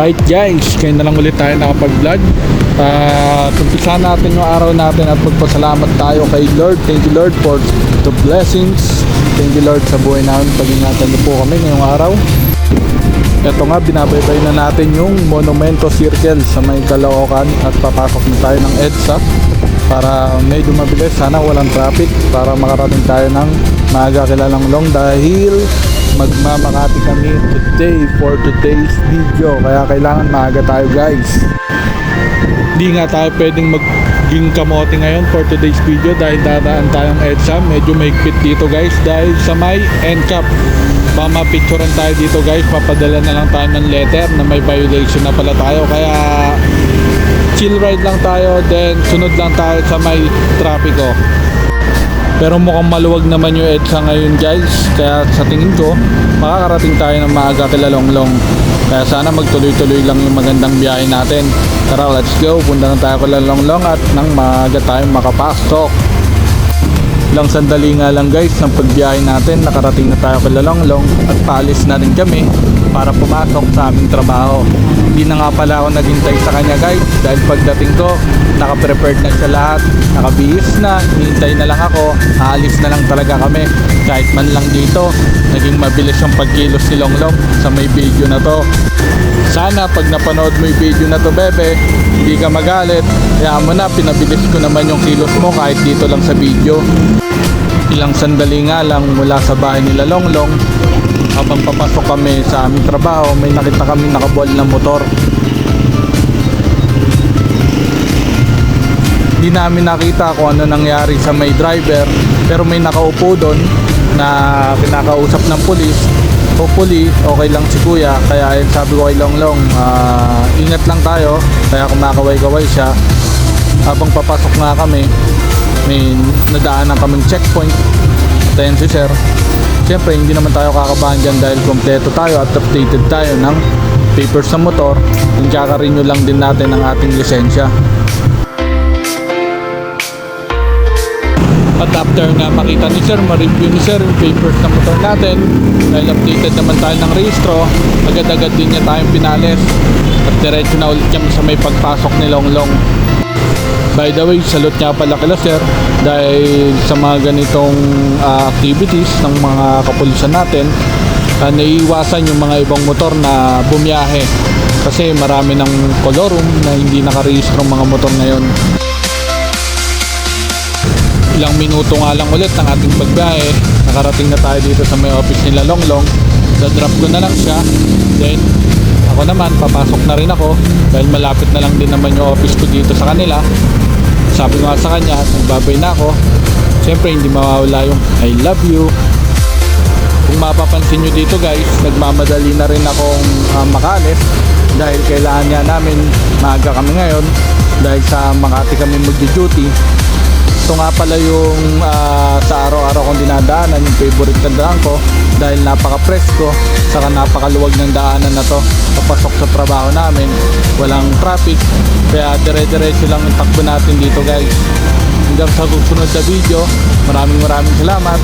Alright guys, kayo na lang ulit tayo nakapag-vlog. At umpisa natin yung araw natin at magpasalamat tayo kay Lord. Thank you Lord for the blessings. Thank you Lord sa buhay namin. Pag-ingatan niyo po kami ngayong araw. Ito nga, binabaybay na natin yung Monumento Circle sa may Caloocan At papasok na tayo ng EDSA Para medyo mabilis, sana walang traffic Para makarating tayo ng maaga kilalang long Dahil magmamakati kami today for today's video. Kaya kailangan maaga tayo guys. Hindi nga tayo pwedeng maging kamote ngayon for today's video dahil dadaan tayong EDSA. Medyo mahigpit dito guys dahil sa may NCAP mamapicturean tayo dito guys. Papadala na lang tayo ng letter na may violation na pala tayo. Kaya chill ride lang tayo then sunod lang tayo sa may trapiko pero mukhang maluwag naman yung EDSA ngayon guys. Kaya sa tingin ko Makakarating tayo ng maaga kila Longlong Kaya sana magtuloy-tuloy lang yung magandang biyahe natin. Tara let's go. Punta na tayo kila Longlong At nang maaga tayo makapasok. Lang sandali nga lang guys Ng pagbiyahe natin. Nakarating na tayo kila Longlong At paalis na rin kami Para pumasok sa aming trabaho. Hindi na nga pala ako naghintay sa kanya guys. Dahil pagdating ko Naka-prepared na siya lahat. Nakabihis na Hintay na lang ako. Aalis na lang talaga kami. Kahit man lang dito Naging mabilis yung pagkilos ni Longlong Sa may video na to. Sana pag napanood mo yung video na to bebe Hindi ka magalit. Kaya mo na pinabilis ko naman yung kilos mo Kahit dito lang sa video. Ilang sandali nga lang mula sa bahay nila Longlong kami sa aming trabaho may nakita kami nakabual na motor. Hindi namin nakita kung ano nangyari sa may driver pero may nakaupo doon na kinakausap ng pulis. Hopefully okay lang si kuya kaya yun sabi ko kay Longlong ah, ingat lang tayo kaya kumakaway-kaway siya. Habang papasok nga kami may nadaanan kaming checkpoint tayo si sir Siyempre, hindi naman tayo kakabahan dyan dahil kompleto tayo at updated tayo ng papers sa motor. Yung kaka-renew lang din natin ang ating lisensya. At after na makita ni sir, ma-review ni sir yung papers ng motor natin dahil updated naman tayo ng registro, agad-agad din niya tayong pinalis at diretso na ulit kami sa may pagpasok ni Longlong. By the way, salute nga pala kila sir dahil sa mga ganitong ah, activities ng mga kapulisan natin uh, naiiwasan yung mga ibang motor na bumiyahe kasi marami ng colorum na hindi nakarehistro mga motor ngayon. Ilang minuto nga lang ulit ng ating pagbiyahe. Nakarating na tayo dito sa may office nila Longlong. Dadrop ko na lang siya. Then, ako naman, papasok na rin ako. Dahil malapit na lang din naman yung office ko dito sa kanila. Sabi ko nga sa kanya, nagbabay na ako. Siyempre, hindi mawawala yung I love you. Kung mapapansin nyo dito guys, nagmamadali na rin akong uh, makalis dahil kailangan nga namin maaga kami ngayon dahil sa Makati kami magdi-duty ito nga pala yung ah, sa araw-araw kong dinadaanan yung favorite na daan ko dahil napaka-presko saka napakaluwag ng daanan na to. Papasok sa trabaho namin walang traffic kaya dire-diretso lang yung takbo natin dito guys. Hanggang sa susunod na video maraming maraming salamat